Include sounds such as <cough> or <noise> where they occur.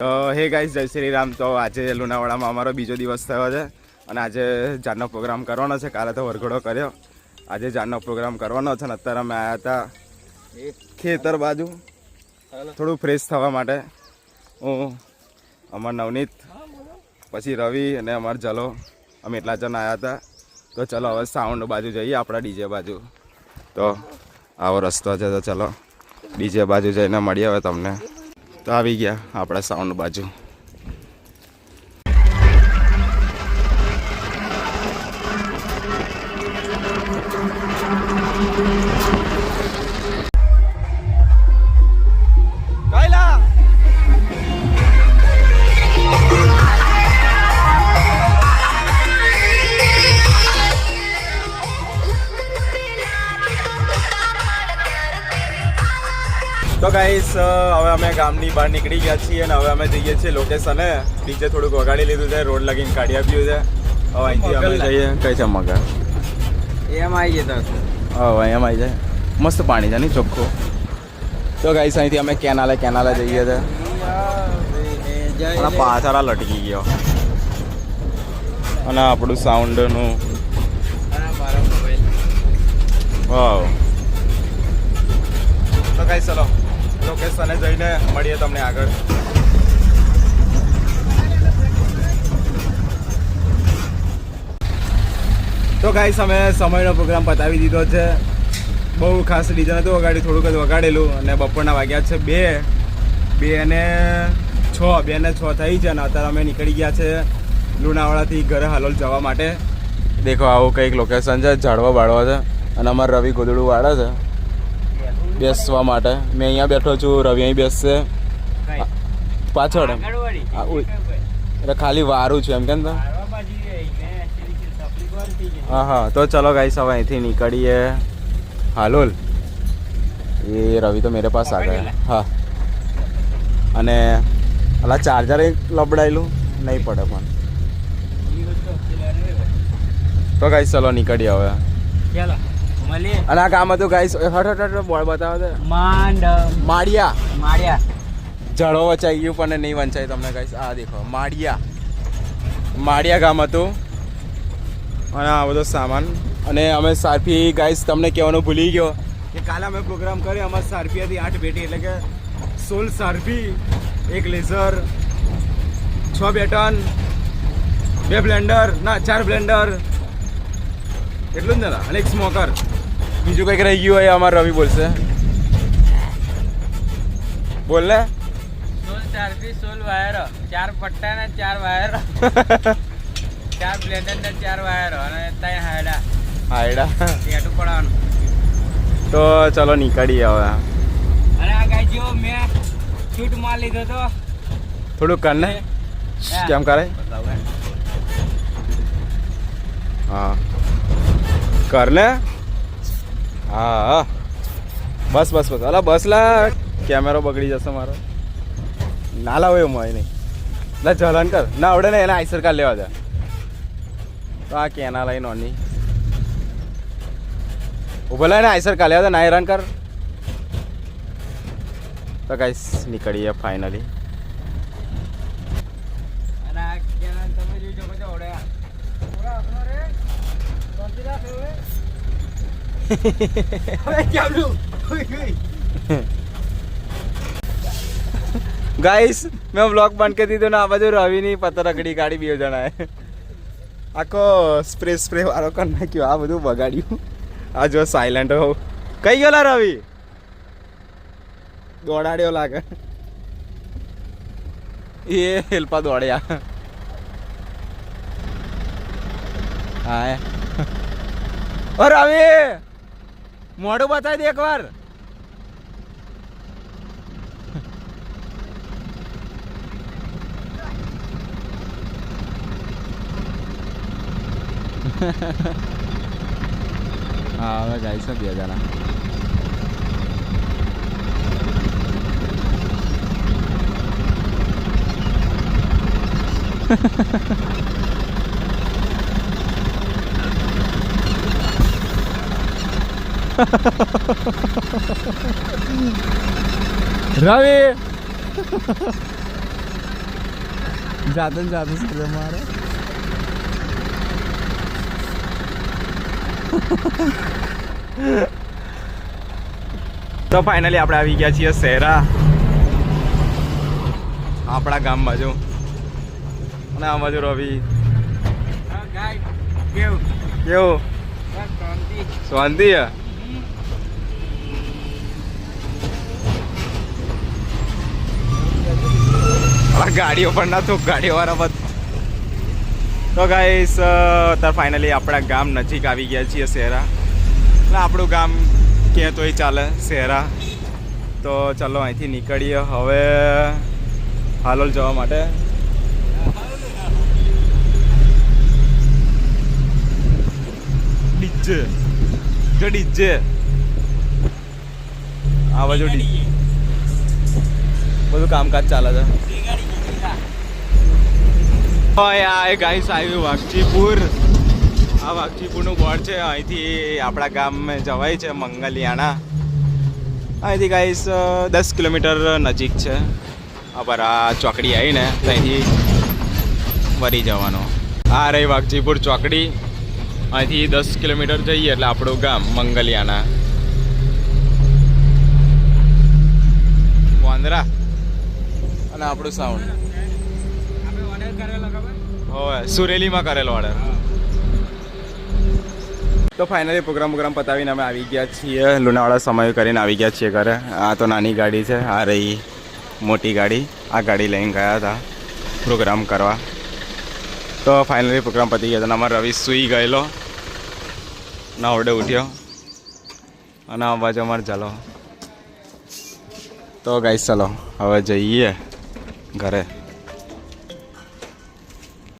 હે ગાઈસ, જય શ્રી રામ. તો આજે લુણાવાડામાં અમારો બીજો દિવસ થયો છે અને આજે જાનનો પ્રોગ્રામ કરવાનો છે. કાલે તો વરઘોડો કર્યો. આજે જાનનો પ્રોગ્રામ કરવાનો છે અને અત્યારે અમે આવ્યા હતા ખેતર બાજુ. થોડું ફ્રેશ થવા માટે. હું, અમાર નવનીત, પછી રવિ અને અમાર જલો. અમે એટલા જણ આવ્યા હતા. તો ચલો હવે સાઉન્ડ બાજુ જઈએ, આપણા ડીજે બાજુ. તો આવો રસ્તો છે તો ચલો ડીજે બાજુ જઈને મળીએ હવે તમને. તો આવી ગયા આપણા સાઉન્ડ બાજુ. તો ગાઈસ હવે અમે ગામની બહાર નીકળી ગયા છીએ અને હવે અમે જઈએ છીએ લોકેશને ડીજે થોડુંક વગાડી લીધું છે રોડ લગીને કાઢી આપ્યું છે. હવે અહીંથી અમે જઈએ. કઈ છે મગર એમ આવી જતા હવે એમ આવી જાય. મસ્ત પાણી છે ને ચોખ્ખું. તો ગાઈસ અહીંથી અમે કેનાલે કેનાલે જઈએ છે. અને પાછળ લટકી ગયો. અને આપણું સાઉન્ડનું વાવ તો ગાઈસ ચલો. લોકેશને જઈને મળીએ તમને આગળ. તો ગાઈસ અમે સમયનો પ્રોગ્રામ પતાવી દીધો છે. બહુ ખાસ ડીજે હતું વગાડ્યું થોડુંક જ વગાડેલું અને બપોરના વાગ્યા છે બે. બે ને છ, બે ને છ થઈ છે અને અત્યારે અમે નીકળી ગયા છે લુણાવાડાથી ઘરે હાલોલ જવા માટે. દેખો, આવું કંઈક લોકેશન છે, ઝાડવા બાળવા છે અને અમારે રવિ ગોદડું વાળા છે. બેસવા માટે. મેં અહીંયા બેઠો છું રવિ અહીં બેસશે. પાછળ એટલે ખાલી વારું છું એમ કેમ તો? હા હા. તો ચલો ગાઈસ હવે અહીંથી નીકળીએ. હાલોલ. એ રવિ તો મેરે પાસ આ ગયા હા. અને અલા ચાર્જર એક લબડાયેલું? નહીં પડે પણ. તો ગાઈસ ચલો નીકળીએ હવે. ચાલો. અને આ કામ હતું ગાઈસ હટ હટ હટ બોર્ડ બતાવો છે માંડ માળિયા. માળિયા. ઝાડો વચાઈ ગયું પણ નહીં વંચાય તમને ગાઈસ આ દેખો માળિયા. માળિયા ગામ હતું. અને આ બધો સામાન. અને અમે સારફી ગાઈસ તમને કહેવાનું ભૂલી ગયો કે કાલે અમે પ્રોગ્રામ કર્યો અમારે સારફીયાથી આઠ બેટી એટલે કે સોલ સારફી એક લેઝર છ બેટન બે બ્લેન્ડર ના ચાર બ્લેન્ડર એટલું જ ને અને એક સ્મોકર બીજું કંઈક રહી ગયું હોય અમારે રવિ બોલશે. બોલ ને સોલ ચારથી સોલ વાયર. ચાર પટ્ટા ને ચાર વાયર. <laughs> ચાર બ્લેન્ડર ને ચાર વાયર. અને ત્યાં હાયડા. હાયડા? ટેટું પડવાનું. તો ચલો નીકળીએ હવે. અને આ ગાય જો મેં શૂટ માર લીધો તો. થોડુંક કર ને કેમ કરે? હા. કર ને હા. બસ બસ બસ. અલા, બસ લા. કેમેરો બગડી જશે મારો. ના લાવો એવું હોય નહીં. લા જલન કર. ના આવડે ને એને આઈસર કાર લેવા જા તો આ કેના લઈ નોની ઊભો લઈને આઈસર કાર લેવા જા ના હેરાન કર. તો ગાઈસ, નીકળીએ ફાઇનલી અને આ કેનાલ તમે જોઈ શકો છો ઓડે ઓડે આપણો રે શાંતિ રાખ હવે હવે ચાલુ ગાઈસ મેં બ્લોગ બંધ કરી દીધો ને આ બાજુ રવિની પતરકડી ગાડી બે જણાએ. આખો સ્પ્રે સ્પ્રે વાળો કરી નાખ્યો, આ બધું બગાડ્યું. આ જો સાયલન્ટ હો કઈ ગયેલા રવિ? દોડાડ્યો લાગે. એ હેલ્પા દોડ્યા. હા રવિ! મોઢું બતાવી દે એકવાર. હા હવે જઈશું બે જણા. રવિ જાતે જાતે સર મારે તો ફાઇનલી આપણે આવી ગયા છીએ શહેરા આપણા ગામ બાજુ. અને આ બાજુ રવિ. કેવું? કેવું? શાંતિ. ગાડીઓ પણ ના થૂક ગાડીઓ વાળા બધ તો ગાઈસ અત્યારે ફાઇનલી આપણા ગામ નજીક આવી ગયા છીએ શહેરા. એટલે આપણું ગામ ક્યાં તોય ચાલે, શહેરા. તો ચલો અહીંથી નીકળીએ. હવે હાલોલ જવા માટે. ડીજે. જો ડીજે. આ બાજુ બધું કામકાજ ચાલે છે. આ ગાઈસ આવ્યું, વાઘજીપુર. આ વાઘજીપુરનું બોર્ડ છે, અહીંથી આપણા ગામ જવાય છે, મંગલિયાણા. અહીંથી ગાઈસ દસ કિલોમીટર નજીક છે. પર આ ચોકડી આવીને ત્યાંથી વરી જવાનો. આ રહી વાઘજીપુર ચોકડી. અહીંથી દસ કિલોમીટર જઈએ એટલે આપણું ગામ મંગલિયાણા. વાંદરા. અને આપણું સાઉન્ડ આપણે ઓર્ડર કરેલો ખબર હોય સુરેલીમાં કરેલો ઓર્ડર તો ફાઇનલી પ્રોગ્રામ પ્રોગ્રામ પતાવીને અમે આવી ગયા છીએ. લુણાવાડા સમય કરીને આવી ગયા છીએ ઘરે. આ તો નાની ગાડી છે આ રહી મોટી ગાડી. આ ગાડી લઈને ગયા હતા પ્રોગ્રામ કરવા. તો ફાઇનલી પ્રોગ્રામ પતી ગયો હતો અમારે રવિ સૂઈ ગયેલો. ના ઓરડે ઉઠ્યો. અને આ બાજુ અમારે ચાલો. તો ગાઈસ ચાલો હવે જઈએ ઘરે.